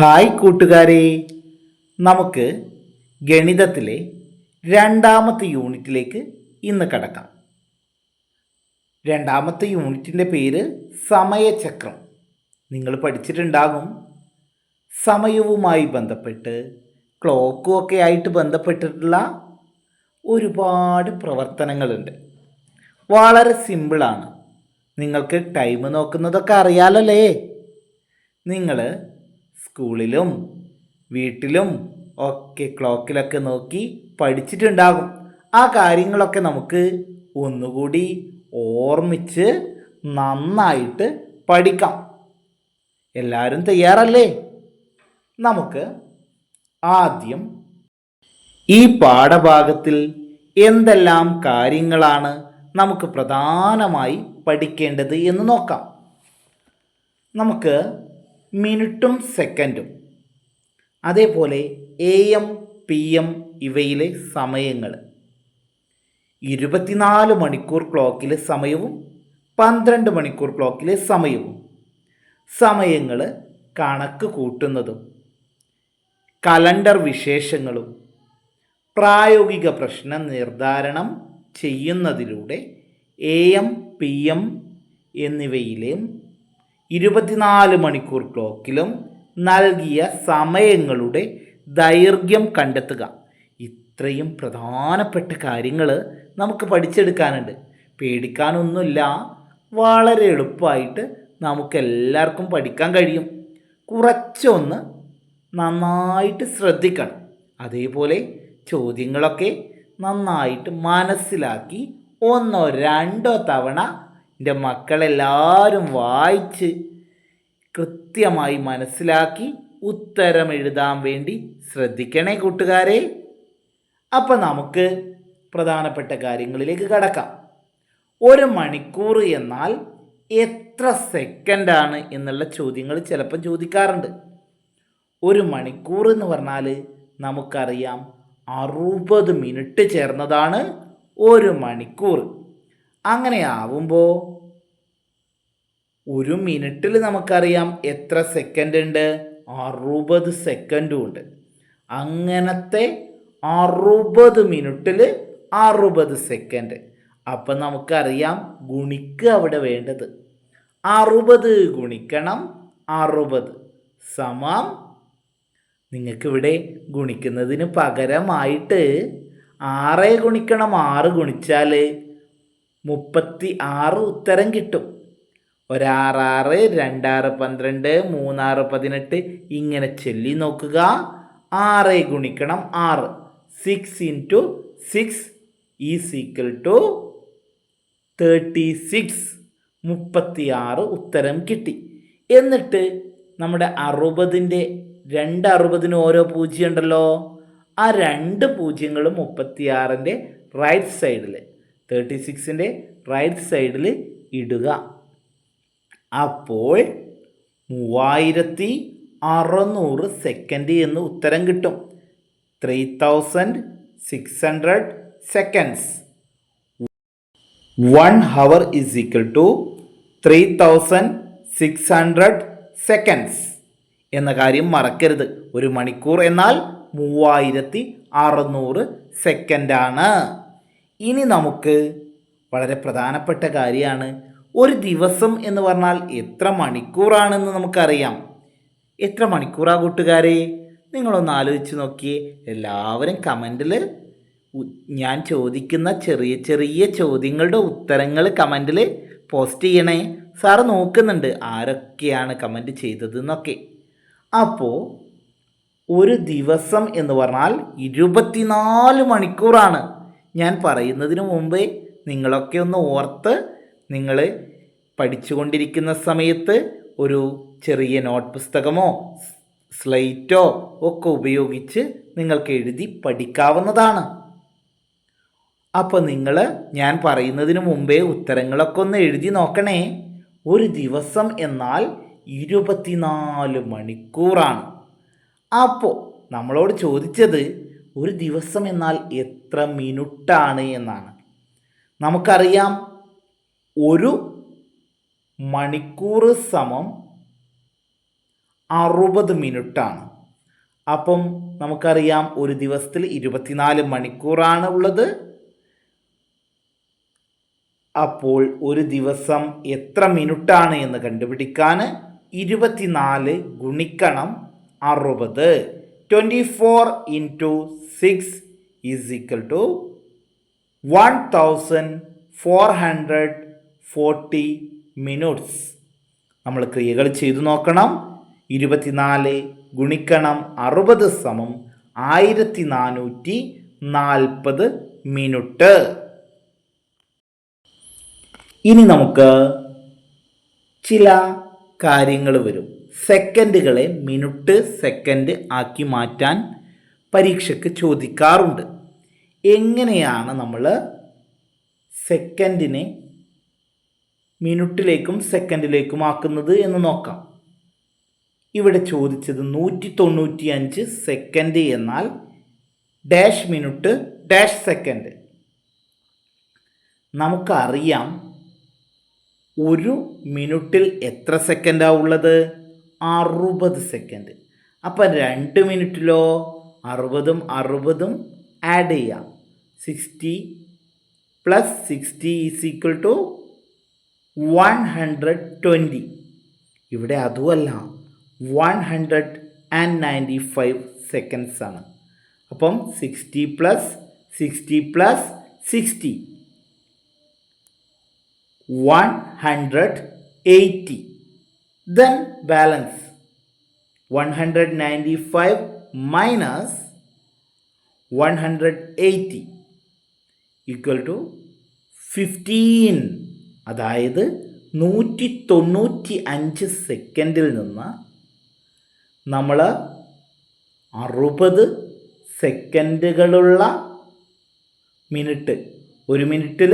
Hi കൂട്ടുകാരെ. നമുക്ക് ഗണിതത്തിലെ രണ്ടാമത്തെ യൂണിറ്റിലേക്ക് ഇന്ന് കടക്കാം. രണ്ടാമത്തെ യൂണിറ്റിന്റെ പേര് സമയചക്രം. നിങ്ങൾ പഠിച്ചിട്ടുണ്ടാകും. സമയവുമായി ബന്ധപ്പെട്ട് ക്ലോക്കും ഒക്കെ ആയിട്ട് ബന്ധപ്പെട്ടിട്ടുള്ള ഒരുപാട് പ്രവർത്തനങ്ങളുണ്ട്. വളരെ സിമ്പിളാണ് നിങ്ങൾക്ക് ടൈം നോക്കുന്നതൊക്കെ അറിയാലല്ലേ നിങ്ങൾ സ്കൂളിലും വീട്ടിലും ഒക്കെ ക്ലോക്കിലൊക്കെ നോക്കി പഠിച്ചിട്ടുണ്ടാകും. ആ കാര്യങ്ങളൊക്കെ നമുക്ക് ഒന്നുകൂടി ഓർമ്മിച്ച് നന്നായിട്ട് പഠിക്കാം. എല്ലാവരും തയ്യാറല്ലേ? നമുക്ക് ആദ്യം ഈ പാഠഭാഗത്തിൽ എന്തെല്ലാം കാര്യങ്ങളാണ് നമുക്ക് പ്രധാനമായി പഠിക്കേണ്ടത് എന്ന് നോക്കാം. നമുക്ക് മിനിറ്റും സെക്കൻഡും. അതേപോലെ എ എം പി എം ഇവയിലെ സമയങ്ങൾ ഇരുപത്തിനാല് മണിക്കൂർ ക്ലോക്കിലെ സമയവും പന്ത്രണ്ട് മണിക്കൂർ ക്ലോക്കിലെ സമയവും. സമയങ്ങൾ കണക്ക് കൂട്ടുന്നതും. കലണ്ടർ വിശേഷങ്ങളും. പ്രായോഗിക പ്രശ്ന നിർദ്ധാരണം ചെയ്യുന്നതിലൂടെ എ എം പി എം എന്നിവയിലെയും ഇരുപത്തിനാല് മണിക്കൂർ ക്ലോക്കിലും നൽകിയ സമയങ്ങളുടെ ദൈർഘ്യം കണ്ടെത്തുക. ഇത്രയും പ്രധാനപ്പെട്ട കാര്യങ്ങൾ നമുക്ക് പഠിച്ചെടുക്കാനുണ്ട്. പേടിക്കാനൊന്നുമില്ല. വളരെ എളുപ്പമായിട്ട് നമുക്കെല്ലാവർക്കും പഠിക്കാൻ കഴിയും. കുറച്ചൊന്ന് നന്നായിട്ട് ശ്രദ്ധിക്കണം. അതേപോലെ ചോദ്യങ്ങളൊക്കെ നന്നായിട്ട് മനസ്സിലാക്കി ഒന്നോ രണ്ടോ തവണ എന്റെ മക്കളെല്ലാവരും വായിച്ച് കൃത്യമായി മനസ്സിലാക്കി ഉത്തരം എഴുതാൻ വേണ്ടി ശ്രദ്ധിക്കണേ കൂട്ടുകാരെ. അപ്പം നമുക്ക് പ്രധാനപ്പെട്ട കാര്യങ്ങളിലേക്ക് കടക്കാം. ഒരു മണിക്കൂർ എന്നാൽ എത്ര സെക്കൻഡാണ് എന്നുള്ള ചോദ്യങ്ങൾ ചിലപ്പോൾ ചോദിക്കാറുണ്ട്. ഒരു മണിക്കൂർ എന്ന് പറഞ്ഞാൽ നമുക്കറിയാം അറുപത് മിനിറ്റ് ചേർന്നതാണ് ഒരു മണിക്കൂർ. അങ്ങനെ ആവുമ്പോൾ ഒരു മിനിറ്റിൽ നമുക്കറിയാം എത്ര സെക്കൻഡ് ഉണ്ട്. അറുപത് സെക്കൻഡും ഉണ്ട്. അങ്ങനത്തെ അറുപത് മിനിറ്റിൽ അറുപത് സെക്കൻഡ് അപ്പം നമുക്കറിയാം ഗുണിക്കുക അവിടെ വേണ്ടത്. അറുപത് ഗുണിക്കണം അറുപത് സമം. നിങ്ങൾക്കിവിടെ ഗുണിക്കുന്നതിന് പകരമായിട്ട് ആറ് ഗുണിക്കണം ആറ് ഗുണിച്ചാൽ മുപ്പത്തി ആറ് ഉത്തരം കിട്ടും. ഒരാറാറ് രണ്ടാറ് പന്ത്രണ്ട് മൂന്നാറ് പതിനെട്ട് ഇങ്ങനെ ചൊല്ലി നോക്കുക. ആറ് ഗുണിക്കണം ആറ്. Six into six is equal to thirty six മുപ്പത്തി ആറ് ഉത്തരം കിട്ടി. എന്നിട്ട് നമ്മുടെ അറുപതിന്റെ രണ്ട് അറുപതിന് ഓരോ പൂജ്യം ഉണ്ടല്ലോ? ആ രണ്ട് പൂജ്യങ്ങളും മുപ്പത്തിയാറിന്റെ റൈറ്റ് സൈഡിൽ തേർട്ടി സിക്സിന്റെ റൈറ്റ് സൈഡിൽ ഇടുക. അപ്പോൾ മൂവായിരത്തി അറുന്നൂറ് സെക്കൻഡ് എന്ന് ഉത്തരം കിട്ടും. Three thousand six hundred seconds one hour is equal to three thousand six hundred seconds എന്ന കാര്യം മറക്കരുത്. ഒരു മണിക്കൂർ എന്നാൽ മൂവായിരത്തി അറുന്നൂറ് സെക്കൻഡാണ് ഇനി നമുക്ക് വളരെ പ്രധാനപ്പെട്ട കാര്യമാണ് ഒരു ദിവസം എന്ന് പറഞ്ഞാൽ എത്ര മണിക്കൂറാണെന്ന് നമുക്കറിയാം. എത്ര മണിക്കൂറാ കൂട്ടുകാരെ? നിങ്ങളൊന്ന് ആലോചിച്ച് നോക്കിയേ. എല്ലാവരും കമന്റിൽ ഞാൻ ചോദിക്കുന്ന ചെറിയ ചെറിയ ചോദ്യങ്ങളുടെ ഉത്തരങ്ങൾ കമന്റിൽ പോസ്റ്റ് ചെയ്യണേ. സാറ് നോക്കുന്നുണ്ട് ആരൊക്കെയാണ് കമന്റ് ചെയ്തതെന്നൊക്കെ. അപ്പോൾ ഒരു ദിവസം എന്ന് പറഞ്ഞാൽ ഇരുപത്തിനാല് മണിക്കൂറാണ്. ഞാൻ പറയുന്നതിന് മുമ്പേ നിങ്ങളൊക്കെ ഒന്ന് ഓർത്ത് നിങ്ങൾ പഠിച്ചുകൊണ്ടിരിക്കുന്ന സമയത്ത് ഒരു ചെറിയ നോട്ട് പുസ്തകമോ സ്ലൈറ്റോ ഒക്കെ ഉപയോഗിച്ച് നിങ്ങൾക്ക് എഴുതി പഠിക്കാവുന്നതാണ്. അപ്പോൾ നിങ്ങൾ ഞാൻ പറയുന്നതിന് മുമ്പേ ഉത്തരങ്ങളൊക്കെ ഒന്ന് എഴുതി നോക്കണേ. ഒരു ദിവസം എന്നാൽ ഇരുപത്തിനാല് മണിക്കൂറാണ്. അപ്പോൾ നമ്മളോട് ചോദിച്ചത് ഒരു ദിവസം എന്നാൽ എത്ര മിനിറ്റാണ് എന്നാണ്. നമുക്കറിയാം ഒരു മണിക്കൂർ സമം അറുപത് മിനിറ്റാണ് അപ്പം നമുക്കറിയാം ഒരു ദിവസത്തിൽ ഇരുപത്തിനാല് മണിക്കൂറാണ് ഉള്ളത്. അപ്പോൾ ഒരു ദിവസം എത്ര മിനിറ്റാണ് എന്ന് കണ്ടുപിടിക്കാൻ ഇരുപത്തിനാല് ഗുണിക്കണം അറുപത്. Twenty four into six is equal to one thousand four hundred forty minutes നമ്മൾ ക്രിയകൾ ചെയ്തു നോക്കണം. ഇരുപത്തിനാല് ഗുണിക്കണം അറുപത് സമം ആയിരത്തി നാനൂറ്റി നാൽപ്പത് മിനിറ്റ്. ഇനി നമുക്ക് ചില കാര്യങ്ങൾ വരും. സെക്കൻഡുകളെ മിനിറ്റ് സെക്കൻഡ് ആക്കി മാറ്റാൻ പരീക്ഷയ്ക്ക് ചോദിക്കാറുണ്ട്. എങ്ങനെയാണ് നമ്മൾ സെക്കൻഡിനെ മിനിറ്റിലേക്കും സെക്കൻഡിലേക്കും ആക്കുന്നത് എന്ന് നോക്കാം. ഇവിടെ ചോദിച്ചത് നൂറ്റി തൊണ്ണൂറ്റി അഞ്ച് സെക്കൻഡ് എന്നാൽ ഡാഷ് മിനിറ്റ് ഡാഷ് സെക്കൻഡ്. നമുക്കറിയാം ഒരു മിനിറ്റിൽ എത്ര സെക്കൻഡാണ് ഉള്ളത്? അറുപത് സെക്കൻഡ് അപ്പം രണ്ട് മിനിറ്റിലോ അറുപതും അറുപതും ആഡ് ചെയ്യാം. Sixty plus sixty is equal to one hundred twenty ഇവിടെ അതുമല്ല one hundred and ninety five seconds ആണ്. അപ്പം sixty plus sixty plus sixty one hundred eighty five minus one hundred eighty equal to fifteen അതായത് നൂറ്റി തൊണ്ണൂറ്റി അഞ്ച് സെക്കൻഡിൽ നിന്ന് നമ്മൾ അറുപത് സെക്കൻഡുകളുള്ള മിനിറ്റ് ഒരു മിനിറ്റിൽ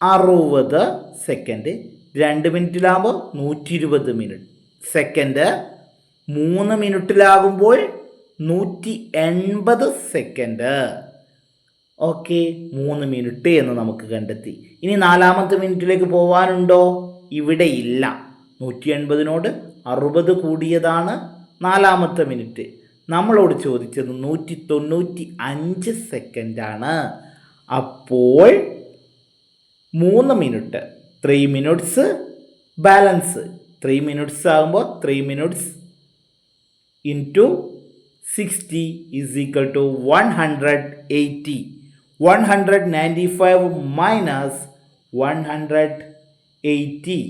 അറുപത് സെക്കൻഡ് രണ്ട് മിനിറ്റിലാകുമ്പോൾ നൂറ്റി ഇരുപത് മിനിറ്റ്. സെക്കൻഡ് മൂന്ന് മിനിറ്റിലാകുമ്പോൾ നൂറ്റി എൺപത് സെക്കൻഡ് ഓക്കെ മൂന്ന് മിനിറ്റ് എന്ന് നമുക്ക് കണ്ടെത്തി. ഇനി നാലാമത്തെ മിനിറ്റിലേക്ക് പോകാനുണ്ടോ ഇവിടെ ഇല്ല. നൂറ്റി എൺപതിനോട് അറുപത് കൂടിയതാണ് നാലാമത്തെ മിനിറ്റ്. നമ്മളോട് ചോദിച്ചത് നൂറ്റി തൊണ്ണൂറ്റി അഞ്ച് സെക്കൻഡാണ് അപ്പോൾ മൂന്ന് minute. Three minutes balance three minutes ആകുമ്പോൾ three minutes into sixty is equal to one hundred eighty one hundred ninety five minus one hundred eighty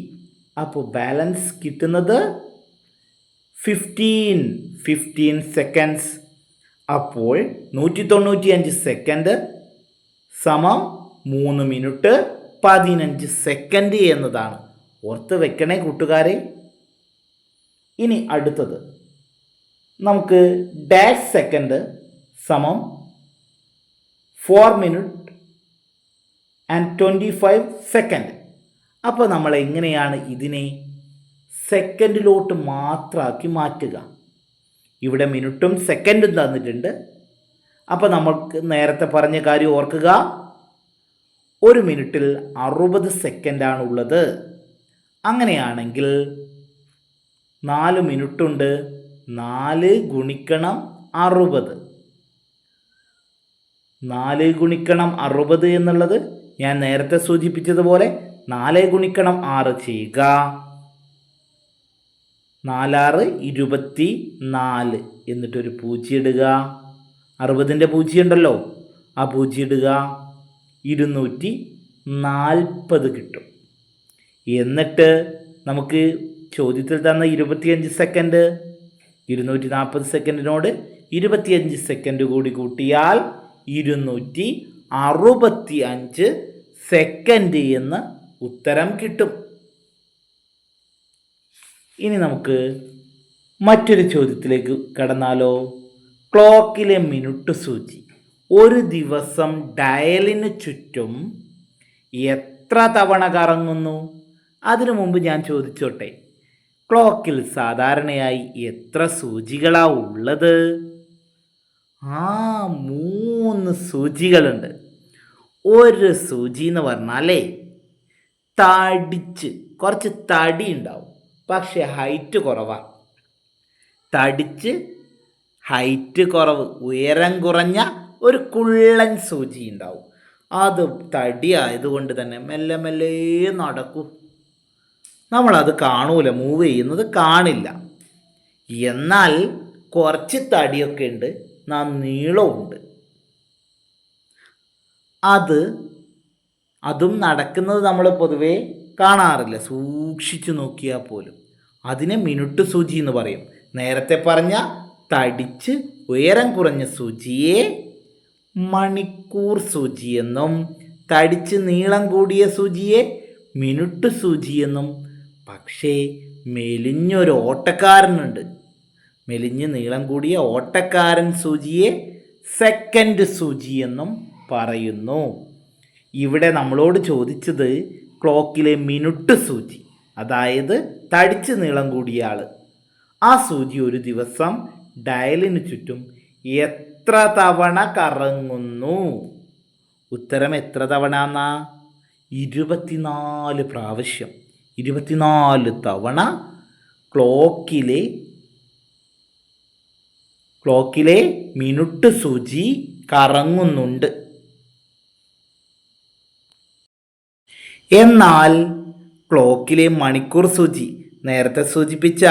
അപ്പോൾ ബാലൻസ് കിട്ടുന്നത് ഫിഫ്റ്റീൻ ഫിഫ്റ്റീൻ സെക്കൻഡ്സ് അപ്പോൾ നൂറ്റി തൊണ്ണൂറ്റി അഞ്ച് സെക്കൻഡ് സമം മൂന്ന് മിനിറ്റ് പതിനഞ്ച് സെക്കൻഡ് എന്നതാണ്. ഓർത്ത് വെക്കണേ കൂട്ടുകാരെ. ഇനി അടുത്തത്. നമുക്ക് ഡാഷ് സെക്കൻഡ് സമം four minute and twenty five second അപ്പോൾ നമ്മൾ എങ്ങനെയാണ് ഇതിനെ സെക്കൻഡിലോട്ട് മാത്രമാക്കി മാറ്റുക? ഇവിടെ മിനിറ്റും സെക്കൻഡും തന്നിട്ടുണ്ട്. അപ്പോൾ നമുക്ക് നേരത്തെ പറഞ്ഞ കാര്യം ഓർക്കുക. ഒരു മിനിറ്റിൽ അറുപത് സെക്കൻഡാണ് ഉള്ളത് അങ്ങനെയാണെങ്കിൽ നാല് മിനിറ്റുണ്ട്. നാല് ഗുണിക്കണം അറുപത്. നാല് ഗുണിക്കണം അറുപത് എന്നുള്ളത് ഞാൻ നേരത്തെ സൂചിപ്പിച്ചതുപോലെ നാല് ഗുണിക്കണം ആറ് ചെയ്യുക. നാലാറ് ഇരുപത്തി നാല് എന്നിട്ടൊരു പൂജ്യം ഇടുക. അറുപതിന്റെ പൂജ്യം ഉണ്ടല്ലോ. ആ പൂജ്യം ഇടുക. ഇരുന്നൂറ്റി നാൽപ്പത് കിട്ടും. എന്നിട്ട് നമുക്ക് ചോദ്യത്തിൽ തന്ന ഇരുപത്തിയഞ്ച് സെക്കൻഡ് ഇരുന്നൂറ്റി നാൽപ്പത് സെക്കൻഡിനോട് ഇരുപത്തിയഞ്ച് സെക്കൻഡ് കൂടി കൂട്ടിയാൽ ഇരുന്നൂറ്റി അറുപത്തി അഞ്ച് സെക്കൻഡ് എന്ന് ഉത്തരം കിട്ടും. ഇനി നമുക്ക് മറ്റൊരു ചോദ്യത്തിലേക്ക് കടന്നാലോ. ക്ലോക്കിലെ മിനുട്ട് സൂചി. ഒരു ദിവസം ഡയലിന് ചുറ്റും എത്ര തവണ കറങ്ങുന്നു? അതിനു മുമ്പ് ഞാൻ ചോദിച്ചോട്ടെ. ക്ലോക്കിൽ സാധാരണയായി എത്ര സൂചികളാ ഉള്ളത്? ആ മൂന്ന് സൂചികളുണ്ട്. ഒരു സൂചി എന്ന് പറഞ്ഞാലേ തടിച്ച് കുറച്ച് തടി ഉണ്ടാവും പക്ഷെ ഹൈറ്റ് കുറവാണ് തടിച്ച് ഹൈറ്റ് കുറവ് ഉയരം കുറഞ്ഞ ഒരു കുള്ളൻ സൂചി ഉണ്ടാവും. അത് തടി ആയതുകൊണ്ട് തന്നെ മെല്ലെ മെല്ലെ നടക്കൂ. നമ്മളത് കാണൂല മൂവ് ചെയ്യുന്നത് കാണില്ല. എന്നാൽ കുറച്ച് തടിയൊക്കെ ഉണ്ട് നാ നീളമുണ്ട് അത് അതും നടക്കുന്നത് നമ്മൾ പൊതുവേ കാണാറില്ല. സൂക്ഷിച്ചു നോക്കിയാൽ പോലും. അതിനെ മിനുട്ട് സൂചി എന്ന് പറയും. നേരത്തെ പറഞ്ഞ തടിച്ച് ഉയരം കുറഞ്ഞ സൂചിയെ മണിക്കൂർ സൂചിയെന്നും തടിച്ച് നീളം കൂടിയ സൂചിയെ മിനുട്ട് സൂചിയെന്നും. പക്ഷേ മെലിഞ്ഞൊരു ഓട്ടക്കാരനുണ്ട്. മെലിഞ്ഞ് നീളം കൂടിയ ഓട്ടക്കാരൻ സൂചിയെ സെക്കൻഡ് സൂചി എന്നും പറയുന്നു. ഇവിടെ നമ്മളോട് ചോദിച്ചത് ക്ലോക്കിലെ മിനുട്ട് സൂചി അതായത് തടിച്ച് നീളം കൂടിയ ആൾ ആ സൂചി ഒരു ദിവസം ഡയലിന് ചുറ്റും എത്ര തവണ കറങ്ങുന്നു? ഉത്തരം എത്ര തവണ എന്നാ ഇരുപത്തിനാല് പ്രാവശ്യം. ഇരുപത്തിനാല് തവണ ക്ലോക്കിലെ ക്ലോക്കിലെ മിനുട്ട് സൂചി കറങ്ങുന്നുണ്ട്. എന്നാൽ ക്ലോക്കിലെ മണിക്കൂർ സൂചി നേരത്തെ സൂചിപ്പിച്ച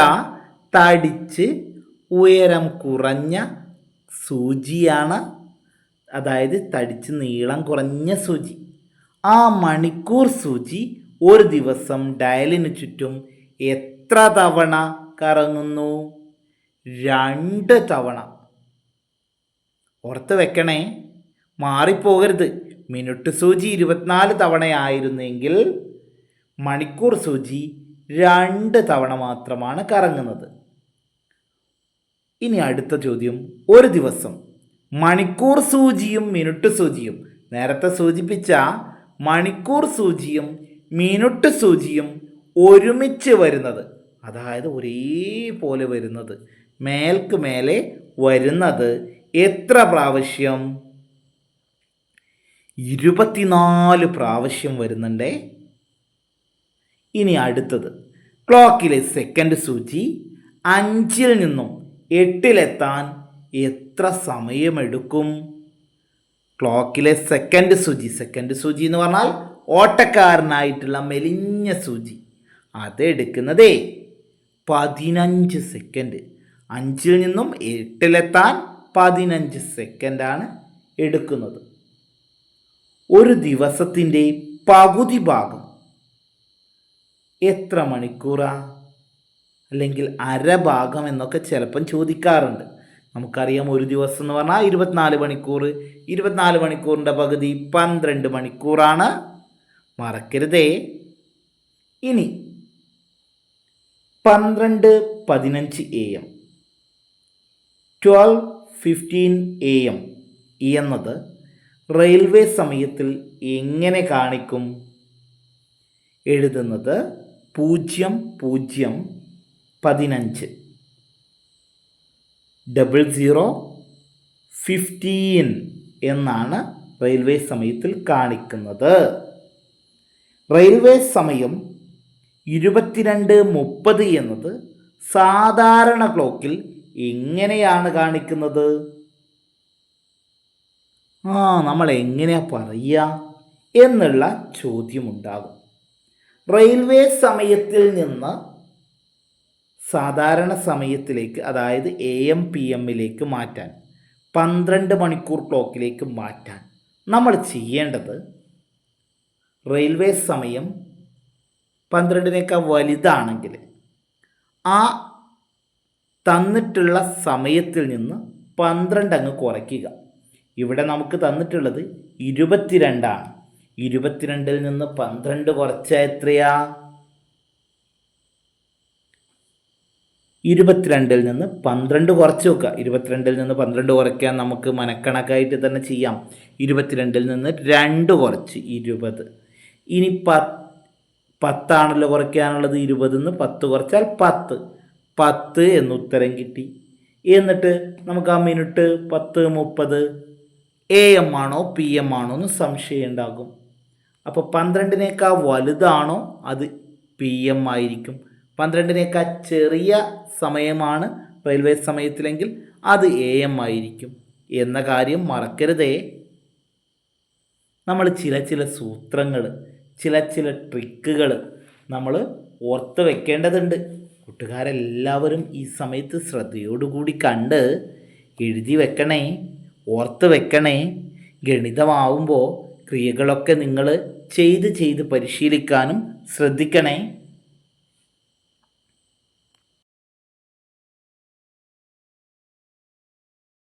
തടിച്ച് ഉയരം കുറഞ്ഞ സൂചിയാണ്. അതായത് തടിച്ച് നീളം കുറഞ്ഞ സൂചി. ആ മണിക്കൂർ സൂചി ഒരു ദിവസം ഡയലിന് ചുറ്റും എത്ര തവണ കറങ്ങുന്നു? രണ്ട് തവണ. ഓർത്ത് വെക്കണേ. മാറിപ്പോകരുത്. മിനിറ്റ് സൂചി ഇരുപത്തിനാല് തവണയായിരുന്നെങ്കിൽ മണിക്കൂർ സൂചി രണ്ട് തവണ മാത്രമാണ് കറങ്ങുന്നത്. ഇനി അടുത്ത ചോദ്യം. ഒരു ദിവസം മണിക്കൂർ സൂചിയും മിനിറ്റ് സൂചിയും. നേരത്തെ സൂചിപ്പിച്ച മണിക്കൂർ സൂചിയും മിനിറ്റ് സൂചിയും ഒരുമിച്ച് വരുന്നത്. അതായത് ഒരേപോലെ വരുന്നത്. മേൽക്ക് മേലെ വരുന്നത് എത്ര പ്രാവശ്യം? ഇരുപത്തിനാല് പ്രാവശ്യം വരുന്നുണ്ടേ. ഇനി അടുത്തത്. ക്ലോക്കിലെ സെക്കൻഡ് സൂചി അഞ്ചിൽ നിന്നും എട്ടിലെത്താൻ എത്ര സമയമെടുക്കും? ക്ലോക്കിലെ സെക്കൻഡ് സൂചി സെക്കൻഡ് സൂചി എന്ന് പറഞ്ഞാൽ ഓട്ടക്കാരനായിട്ടുള്ള മെലിഞ്ഞ സൂചി. അതെടുക്കുന്നതേ പതിനഞ്ച് സെക്കൻഡ് അഞ്ചിൽ നിന്നും എട്ടിലെത്താൻ പതിനഞ്ച് സെക്കൻഡാണ് എടുക്കുന്നത്. ഒരു ദിവസത്തിന്റെ പകുതി ഭാഗം എത്ര മണിക്കൂറാ? അല്ലെങ്കിൽ അരഭാഗം എന്നൊക്കെ ചിലപ്പം ചോദിക്കാറുണ്ട്. നമുക്കറിയാം ഒരു ദിവസം എന്ന് പറഞ്ഞാൽ ഇരുപത്തിനാല് മണിക്കൂർ. ഇരുപത്തിനാല് മണിക്കൂറിന്റെ പകുതി പന്ത്രണ്ട് മണിക്കൂറാണ്. മറക്കരുതേ. ഇനി പന്ത്രണ്ട് പതിനഞ്ച് A M. Twelve fifteen A M എന്നത് റെയിൽവേ സമയത്തിൽ എങ്ങനെ കാണിക്കും? എഴുതുന്നത് പൂജ്യം പൂജ്യം പതിനഞ്ച്. ഡബിൾ സീറോ ഫിഫ്റ്റീൻ എന്നാണ് റെയിൽവേ സമയത്തിൽ കാണിക്കുന്നത്. റെയിൽവേ സമയം ഇരുപത്തിരണ്ട് മുപ്പത് എന്നത് സാധാരണ ക്ലോക്കിൽ എങ്ങനെയാണ് കാണിക്കുന്നത്? ആ നമ്മൾ എങ്ങനെയാ പറയുക എന്നുള്ള ചോദ്യമുണ്ടാകും. റെയിൽവേ സമയത്തിൽ നിന്ന് സാധാരണ സമയത്തിലേക്ക് അതായത് എ എം പി എമ്മിലേക്ക് മാറ്റാൻ പന്ത്രണ്ട് മണിക്കൂർ ക്ലോക്കിലേക്ക് മാറ്റാൻ നമ്മൾ ചെയ്യേണ്ടത് റെയിൽവേ സമയം പന്ത്രണ്ടിനേക്കാൾ വലുതാണെങ്കിൽ ആ തന്നിട്ടുള്ള സമയത്തിൽ നിന്ന് പന്ത്രണ്ട് അങ്ങ് കുറയ്ക്കുക. ഇവിടെ നമുക്ക് തന്നിട്ടുള്ളത് ഇരുപത്തിരണ്ടാണ്. ഇരുപത്തിരണ്ടിൽ നിന്ന് പന്ത്രണ്ട് കുറച്ചാൽ എത്രയാ? ഇരുപത്തിരണ്ടിൽ നിന്ന് പന്ത്രണ്ട് കുറച്ച് വെക്കുക. ഇരുപത്തിരണ്ടിൽ നിന്ന് പന്ത്രണ്ട് കുറയ്ക്കാൻ നമുക്ക് മനക്കണക്കായിട്ട് തന്നെ ചെയ്യാം. ഇരുപത്തിരണ്ടിൽ നിന്ന് രണ്ട് കുറച്ച്. ഇരുപത്. ഇനി പത്ത് പത്താണല്ലോ കുറയ്ക്കാനുള്ളത്. ഇരുപതിൽ നിന്ന് പത്ത് കുറച്ചാൽ പത്ത്. പത്ത് എന്ന് ഉത്തരം കിട്ടി. എന്നിട്ട് നമുക്ക് ആ മിനിറ്റ് പത്ത് മുപ്പത് എ എം ആണോ പി എം ആണോ എന്ന് സംശയം ഉണ്ടാകും. അപ്പോൾ പന്ത്രണ്ടിനേക്കാൾ വലുതാണോ? അത് പി എം ആയിരിക്കും. പന്ത്രണ്ടിനേക്കാൾ ചെറിയ സമയമാണ് റെയിൽവേ സമയത്തിലെങ്കിൽ അത് എ എം ആയിരിക്കും. എന്ന കാര്യം മറക്കരുതേ. നമ്മൾ ചില ചില സൂത്രങ്ങൾ ചില ചില ട്രിക്കുകൾ നമ്മൾ ഓർത്ത് വെക്കേണ്ടതുണ്ട്. കൂട്ടുകാരെല്ലാവരും ഈ സമയത്ത് ശ്രദ്ധയോടുകൂടി കണ്ട് എഴുതി വെക്കണേ ഓർത്ത് വെക്കണേ. ഗണിതമാവുമ്പോൾ ക്രിയകളൊക്കെ നിങ്ങൾ ചെയ്ത് ചെയ്ത് പരിശീലിക്കാനും ശ്രദ്ധിക്കണേ.